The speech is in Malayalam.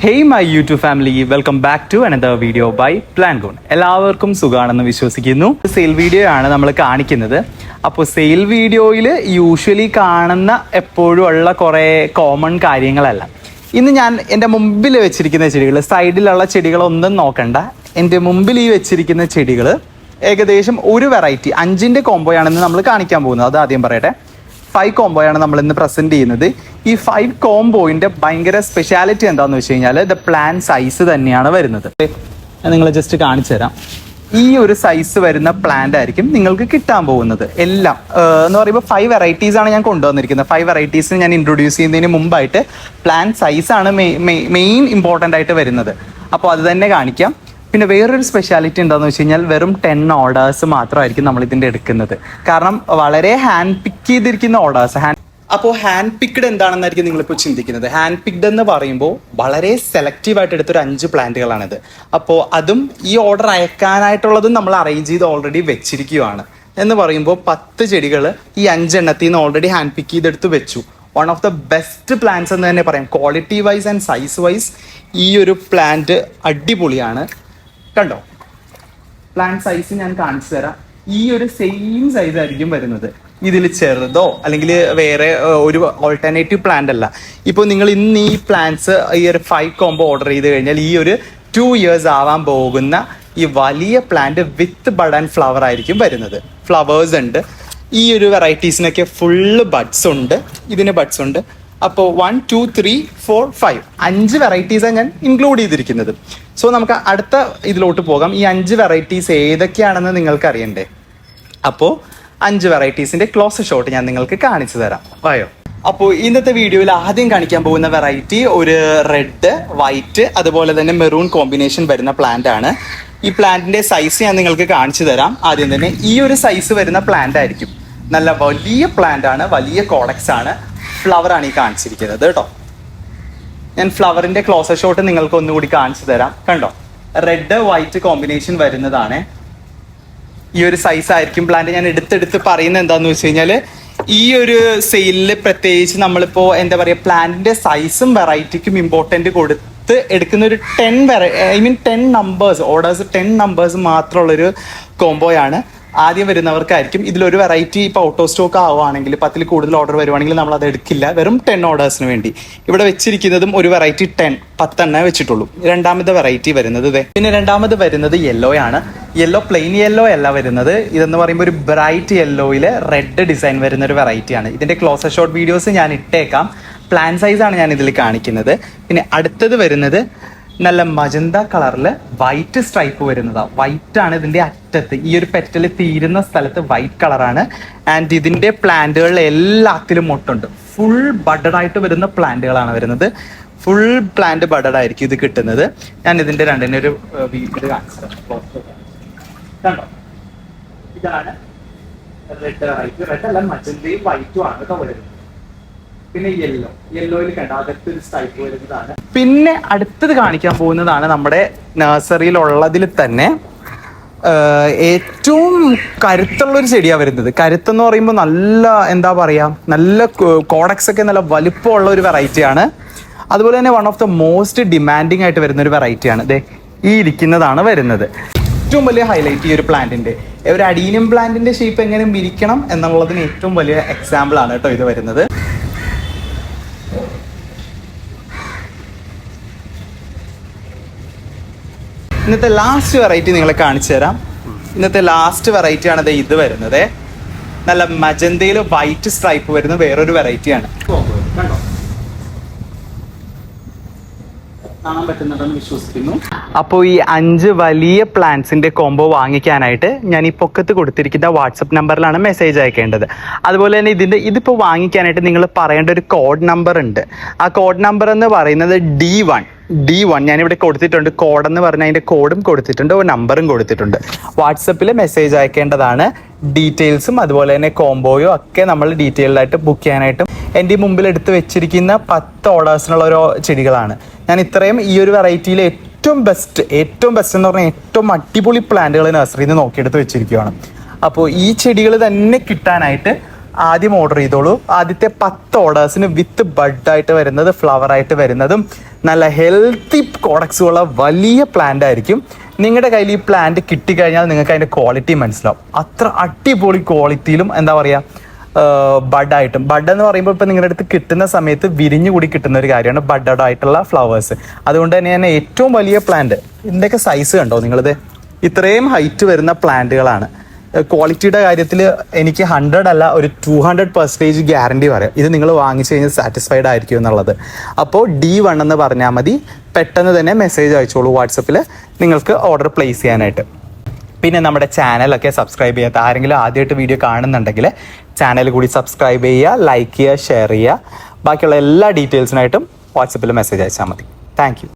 Hey my YouTube family welcome back to another video by plan gone എല്ലാവർക്കും സുഖമാണെന്ന് വിശ്വസിക്കുന്നു. സെയിൽ വീഡിയോ ആണ് നമ്മൾ കാണിക്കുന്നത്. അപ്പോൾ സെയിൽ വീഡിയോയിൽ യൂഷ്വലി കാണുന്ന എപ്പോഴും ഉള്ള കുറേ കോമൺ കാര്യങ്ങളല്ല. ഇന്ന് ഞാൻ എന്റെ മുമ്പിൽ വെച്ചിരിക്കുന്ന ചെടികൾ സൈഡിലുള്ള ചെടികളൊന്നും നോക്കണ്ട. എന്റെ മുമ്പിൽ ഈ വെച്ചിരിക്കുന്ന ചെടികൾ ഏകദേശം ഒരു വെറൈറ്റി അഞ്ചിന്റെ കോംബോയാണെന്ന് നമ്മൾ കാണിക്കാൻ പോകുന്നത്. അത് ആദ്യം പറയട്ടെ. ഫൈവ് കോംബോയാണ് നമ്മൾ ഇന്ന് പ്രസന്റ് ചെയ്യുന്നത്. ഈ ഫൈവ് കോംബോയിന്റെ ഭയങ്കര സ്പെഷ്യാലിറ്റി എന്താന്ന് വെച്ച് കഴിഞ്ഞാൽ ദ പ്ലാൻ സൈസ് തന്നെയാണ് വരുന്നത്. ഞാൻ നിങ്ങളെ ജസ്റ്റ് കാണിച്ചു തരാം. ഈ ഒരു സൈസ് വരുന്ന പ്ലാന്റ് ആയിരിക്കും നിങ്ങൾക്ക് കിട്ടാൻ പോകുന്നത്. എല്ലാം എന്ന് പറയുമ്പോൾ ഫൈവ് വെറൈറ്റീസ് ആണ് ഞാൻ കൊണ്ടുവന്നിരിക്കുന്നത്. ഫൈവ് വെറൈറ്റീസ് ഞാൻ ഇൻട്രൊഡ്യൂസ് ചെയ്യുന്നതിന് മുമ്പായിട്ട് സൈസ് ആണ് മെയിൻ ഇമ്പോർട്ടന്റ് ആയിട്ട് വരുന്നത്. അപ്പോൾ അത് തന്നെ കാണിക്കാം. പിന്നെ വേറൊരു സ്പെഷ്യാലിറ്റി എന്താണെന്ന് വെച്ച് കഴിഞ്ഞാൽ വെറും ടെൻ ഓർഡേഴ്സ് മാത്രമായിരിക്കും നമ്മൾ ഇതിന്റെ എടുക്കുന്നത്. കാരണം വളരെ ഹാൻഡ് പിക്ക് ചെയ്തിരിക്കുന്ന ഓർഡേഴ്സ് ഹാൻഡ് അപ്പോൾ ഹാൻഡ് പിക്ഡ് എന്താണെന്നായിരിക്കും നിങ്ങളിപ്പോൾ ചിന്തിക്കുന്നത്? ഹാൻഡ് പിക്ഡ് എന്ന് പറയുമ്പോൾ വളരെ സെലക്റ്റീവ് ആയിട്ട് എടുത്തൊരു അഞ്ച് പ്ലാന്റുകളാണിത്. അപ്പോൾ അതും ഈ ഓർഡർ അയക്കാനായിട്ടുള്ളതും നമ്മൾ അറേഞ്ച് ചെയ്ത് ഓൾറെഡി വെച്ചിരിക്കുകയാണ് എന്ന് പറയുമ്പോൾ പത്ത് ചെടികൾ ഈ അഞ്ചെണ്ണത്തിൽ നിന്ന് ഓൾറെഡി ഹാൻഡ് പിക്ക് ചെയ്തെടുത്ത് വെച്ചു. One of the best plants എന്ന് തന്നെ പറയാം. Quality wise and size wise ഈ ഒരു പ്ലാന്റ് അടിപൊളിയാണ്. കണ്ടോ? പ്ലാൻ സൈസ് ഞാൻ കാണിച്ചു തരാം. ഈ ഒരു സെയിം സൈസ് ആയിരിക്കും വരുന്നത്. ഇതിൽ ചെറുതോ അല്ലെങ്കിൽ വേറെ ഒരു ഓൾട്ടർനേറ്റീവ് പ്ലാന്റ് അല്ല. ഇപ്പോൾ നിങ്ങൾ ഇന്ന് ഈ പ്ലാന്റ്സ് ഈ ഒരു ഫൈവ് കോംബോ ഓർഡർ ചെയ്ത് കഴിഞ്ഞാൽ ഈ ഒരു ടു ഇയേഴ്സ് ആവാൻ പോകുന്ന ഈ വലിയ plant with bud and flower ആയിരിക്കും വരുന്നത്. ഫ്ലവേഴ്സ് ഉണ്ട്. ഈ ഒരു വെറൈറ്റീസിനൊക്കെ ഫുള്ള് ബഡ്സ് ഉണ്ട്. ഇതിന് ബഡ്സ് ഉണ്ട്. അപ്പോൾ one two three four five അഞ്ച് വെറൈറ്റീസാണ് ഞാൻ ഇൻക്ലൂഡ് ചെയ്തിരിക്കുന്നത്. സോ നമുക്ക് അടുത്ത ഇതിലോട്ട് പോകാം. ഈ അഞ്ച് വെറൈറ്റീസ് ഏതൊക്കെയാണെന്ന് നിങ്ങൾക്ക് അറിയണ്ടേ? അപ്പോൾ അഞ്ച് വെറൈറ്റീസിന്റെ ക്ലോസ് ഷോട്ട് ഞാൻ നിങ്ങൾക്ക് കാണിച്ചു തരാം. വായോ. അപ്പോൾ ഇന്നത്തെ വീഡിയോയിൽ ആദ്യം കാണിക്കാൻ പോകുന്ന വെറൈറ്റി ഒരു റെഡ് വൈറ്റ് അതുപോലെ തന്നെ മെറൂൺ കോമ്പിനേഷൻ വരുന്ന പ്ലാന്റ് ആണ്. ഈ പ്ലാന്റിന്റെ സൈസ് ഞാൻ നിങ്ങൾക്ക് കാണിച്ചു തരാം. ആദ്യം തന്നെ ഈ ഒരു സൈസ് വരുന്ന പ്ലാന്റ് ആയിരിക്കും. നല്ല വലിയ പ്ലാന്റ് ആണ് വലിയ കോഡക്സ് ആണ്. ഫ്ലവർ ആണ് ഈ കാണിച്ചിരിക്കുന്നത് കേട്ടോ. ഞാൻ ഫ്ലവറിന്റെ ക്ലോസർ ഷോട്ട് നിങ്ങൾക്ക് ഒന്നുകൂടി കാണിച്ചു തരാം. കണ്ടോ? റെഡ് വൈറ്റ് കോമ്പിനേഷൻ വരുന്നതാണ്. ഈ ഒരു സൈസ് ആയിരിക്കും പ്ലാന്റ് ഞാൻ എടുത്തെടുത്ത് പറയുന്നത് എന്താന്ന് വെച്ച് കഴിഞ്ഞാൽ ഈ ഒരു സെയിലിൽ പ്രത്യേകിച്ച് നമ്മളിപ്പോ എന്താ പറയാ പ്ലാന്റിന്റെ സൈസും വെറൈറ്റിക്കും ഇമ്പോർട്ടന്റ് കൊടുത്ത് എടുക്കുന്ന ഒരു ten very I mean ten numbers orders ten numbers മാത്രമുള്ളൊരു കോംബോയാണ് ആദ്യം വരുന്നവർക്കായിരിക്കും. ഇതിലൊരു വെറൈറ്റി ഇപ്പോൾ ഓഫ് സ്റ്റോക്ക് ആവുകയാണെങ്കിൽ പത്തിൽ കൂടുതൽ ഓർഡർ വരുവാണെങ്കിൽ നമ്മൾ അത് എടുക്കില്ല. വെറും ടെൻ ഓർഡേഴ്സിന് വേണ്ടി. ഇവിടെ വെച്ചിരിക്കുന്നതും ഒരു വെറൈറ്റി ടെൻ പത്തെണ്ണേ വെച്ചിട്ടുള്ളൂ. രണ്ടാമത് വെറൈറ്റി വരുന്നത് ഇതേ പിന്നെ രണ്ടാമത് വരുന്നത് യെല്ലോ ആണ്. യെല്ലോ പ്ലെയിൻ യെല്ലോ അല്ല വരുന്നത്. ഇതെന്ന് പറയുമ്പോൾ ഒരു ബ്രൈറ്റ് യെല്ലോയിൽ റെഡ് ഡിസൈൻ വരുന്ന ഒരു വെറൈറ്റിയാണ് ഇതിന്റെ ക്ലോസർ ഷോർട്ട് വീഡിയോസ് ഞാൻ ഇട്ടേക്കാം. പ്ലാൻ സൈസ് ആണ് ഞാൻ ഇതിൽ കാണിക്കുന്നത്. പിന്നെ അടുത്തത് വരുന്നത് നല്ല മജന്ത കളറിൽ വൈറ്റ് സ്ട്രൈപ്പ് വരുന്നതാണ് വൈറ്റ് ആണ് ഇതിന്റെ അറ്റത്ത്. ഈ ഒരു പെറ്റൽ തീരുന്ന സ്ഥലത്ത് വൈറ്റ് കളറാണ് ആൻഡ് ഇതിന്റെ പ്ലാന്റുകൾ എല്ലാത്തിലും മൊട്ടുണ്ട്. ഫുൾ ബഡഡ് ആയിട്ട് വരുന്ന പ്ലാന്റുകളാണ് വരുന്നത്. ഫുൾ പ്ലാന്റ് ബഡഡ് ആയിരിക്കും ഇത് കിട്ടുന്നത്. ഞാൻ ഇതിന്റെ രണ്ടിന്റെ ഒരു വീട്ടിൽ കാണിച്ചു. കണ്ടോ? ഇതാണ് റെഡ് റെഡ് അല്ല മജന്തയും വൈറ്റും ആണ് കേട്ടോ വരുന്നത്. പിന്നെ യെല്ലോ യെല്ലോയിൽ കണ്ട? സ്ട്രൈപ്പ് വരുന്നതാണ്. പിന്നെ അടുത്തത് കാണിക്കാൻ പോകുന്നതാണ് നമ്മുടെ നഴ്സറിയിലുള്ളതിൽ തന്നെ ഏറ്റവും കരുത്തുള്ള ഒരു ചെടിയാണ് വരുന്നത്. കരുത്തെന്ന് പറയുമ്പോൾ നല്ല എന്താ പറയുക നല്ല കോഡക്സ് ഒക്കെ നല്ല വലിപ്പമുള്ള ഒരു വെറൈറ്റിയാണ്. അതുപോലെ തന്നെ one of the most demanding ആയിട്ട് വരുന്ന ഒരു വെറൈറ്റിയാണ്. ദേ ഈ ഇരിക്കുന്നതാണ് വരുന്നത്. ഏറ്റവും വലിയ ഹൈലൈറ്റ് ഈ ഒരു പ്ലാന്റിന്റെ ഒരു അഡീനിയം പ്ലാന്റിന്റെ ഷേപ്പ് എങ്ങനെ മിരിക്കണം എന്നുള്ളതിന് ഏറ്റവും വലിയ എക്സാമ്പിൾ ആണ് കേട്ടോ ഇത് വരുന്നത്. ഇന്നത്തെ ലാസ്റ്റ് വെറൈറ്റി നിങ്ങളെ കാണിച്ചു തരാം. ഇന്നത്തെ ലാസ്റ്റ് വെറൈറ്റി ആണ് ഇത് വരുന്നത്. നല്ല മജന്തയിൽ വൈറ്റ് സ്ട്രൈപ്പ് വരുന്ന വേറൊരു വെറൈറ്റിയാണ് കാണാൻ പറ്റുന്നുണ്ടെന്ന് വിശ്വസിക്കുന്നു. അപ്പോൾ ഈ അഞ്ച് വലിയ പ്ലാന്റ്സിന്റെ കോംബോ വാങ്ങിക്കാനായിട്ട് ഞാൻ ഈ പൊക്കത്ത് കൊടുത്തിരിക്കുന്ന വാട്സപ്പ് നമ്പറിലാണ് മെസ്സേജ് അയക്കേണ്ടത്. അതുപോലെ തന്നെ ഇതിന്റെ ഇതിപ്പോ വാങ്ങിക്കാനായിട്ട് നിങ്ങൾ പറയേണ്ട ഒരു കോഡ് നമ്പർ ഉണ്ട്. ആ കോഡ് നമ്പർ എന്ന് പറയുന്നത് ഡി വൺ ഡി വൺ ഞാനിവിടെ കൊടുത്തിട്ടുണ്ട്. കോഡ് എന്ന് അതിന്റെ കോഡും കൊടുത്തിട്ടുണ്ട്. നമ്പറും കൊടുത്തിട്ടുണ്ട്. വാട്സപ്പിൽ മെസ്സേജ് അയക്കേണ്ടതാണ്. ഡീറ്റെയിൽസും അതുപോലെ തന്നെ കോംബോയോ ഒക്കെ നമ്മൾ ഡീറ്റെയിൽഡ് ആയിട്ട് ബുക്ക് ചെയ്യാനായിട്ടും എന്റെ മുമ്പിൽ എടുത്ത് വെച്ചിരിക്കുന്ന പത്ത് ഓർഡേഴ്സിനുള്ള ഓരോ ചെടികളാണ്. ഞാൻ ഇത്രയും ഈ ഒരു വെറൈറ്റിയിൽ ഏറ്റവും ബെസ്റ്റ് ഏറ്റവും ബെസ്റ്റ് എന്ന് പറഞ്ഞാൽ ഏറ്റവും അടിപൊളി പ്ലാന്റുകൾ നഴ്സറിയിൽ നിന്ന് നോക്കിയെടുത്ത് വെച്ചിരിക്കുകയാണ് അപ്പോൾ ഈ ചെടികൾ തന്നെ കിട്ടാനായിട്ട് ആദ്യം ഓർഡർ ചെയ്തോളൂ. ആദ്യത്തെ പത്ത് ഓർഡേഴ്സിന് വിത്ത് ബഡായിട്ട് വരുന്നത് ഫ്ലവർ ആയിട്ട് വരുന്നതും നല്ല ഹെൽത്തി പ്രോഡക്ട്സുള്ള വലിയ പ്ലാന്റ് ആയിരിക്കും. നിങ്ങളുടെ കയ്യിൽ ഈ പ്ലാന്റ് കിട്ടിക്കഴിഞ്ഞാൽ നിങ്ങൾക്ക് അതിന്റെ ക്വാളിറ്റി മനസ്സിലാവും. അത്ര അടിപൊളി ക്വാളിറ്റിയിലും എന്താ പറയുക ബഡായിട്ടും ബഡ് എന്ന് പറയുമ്പോൾ ഇപ്പം നിങ്ങളുടെ അടുത്ത് കിട്ടുന്ന സമയത്ത് വിരിഞ്ഞു കൂടി കിട്ടുന്ന ഒരു കാര്യമാണ് ബഡഡ് ആയിട്ടുള്ള ഫ്ലവേഴ്സ് അതുകൊണ്ട് തന്നെ ഞാൻ ഏറ്റവും വലിയ പ്ലാന്റ് ഇതിന്റെയൊക്കെ സൈസ് കണ്ടോ നിങ്ങളിത്? ഇത്രയും ഹൈറ്റ് വരുന്ന പ്ലാന്റുകളാണ് ക്വാളിറ്റിയുടെ കാര്യത്തിൽ എനിക്ക് ഹൺഡ്രഡ് അല്ല ഒരു ടു ഹൺഡ്രഡ് പെർസെന്റേജ് ഗ്യാരണ്ടി പറയാം. ഇത് നിങ്ങൾ വാങ്ങിച്ചു കഴിഞ്ഞാൽ സാറ്റിസ്ഫൈഡ് ആയിരിക്കും എന്നുള്ളത്. അപ്പോൾ ഡി വൺ എന്ന് പറഞ്ഞാൽ മതി. പെട്ടെന്ന് തന്നെ മെസ്സേജ് അയച്ചോളൂ വാട്സപ്പിൽ നിങ്ങൾക്ക് ഓർഡർ പ്ലേസ് ചെയ്യാനായിട്ട്. പിന്നെ നമ്മുടെ ചാനലൊക്കെ സബ്സ്ക്രൈബ് ചെയ്യാത്ത ആരെങ്കിലും ആദ്യമായിട്ട് വീഡിയോ കാണുന്നുണ്ടെങ്കിൽ ചാനൽ കൂടി സബ്സ്ക്രൈബ് ചെയ്യുക ലൈക്ക് ചെയ്യുക ഷെയർ ചെയ്യുക. ബാക്കിയുള്ള എല്ലാ ഡീറ്റെയിൽസിനായിട്ടും വാട്സപ്പിൽ മെസ്സേജ് അയച്ചാൽ മതി. താങ്ക്